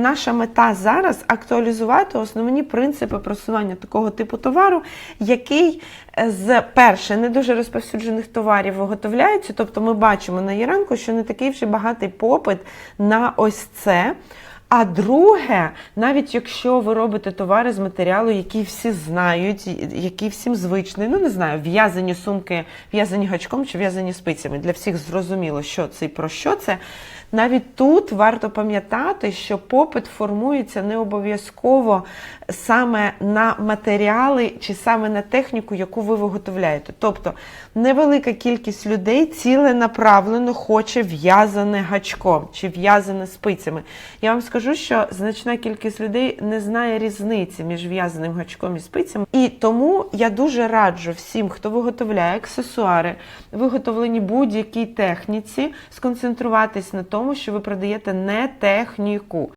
Наша мета зараз актуалізувати основні принципи просування такого типу товару, який е, з перше не дуже розповсюджених товарів виготовляється. Тобто ми бачимо на Яранку, що не такий вже багатий попит на ось це. А друге, навіть якщо ви робите товари з матеріалу, який всі знають, який всім звичний, ну не знаю, в'язані сумки, в'язані гачком чи в'язані спицями, для всіх зрозуміло, що це і про що це. Навіть тут варто пам'ятати, що попит формується не обов'язково саме на матеріали чи саме на техніку, яку ви виготовляєте. Тобто невелика кількість людей ціленаправлено хоче в'язане гачком чи в'язане спицями. Я вам скажу, що значна кількість людей не знає різниці між в'язаним гачком і спицями. І тому я дуже раджу всім, хто виготовляє аксесуари, виготовлені будь-якій техніці, сконцентруватись на тому, що ви продаєте не техніку.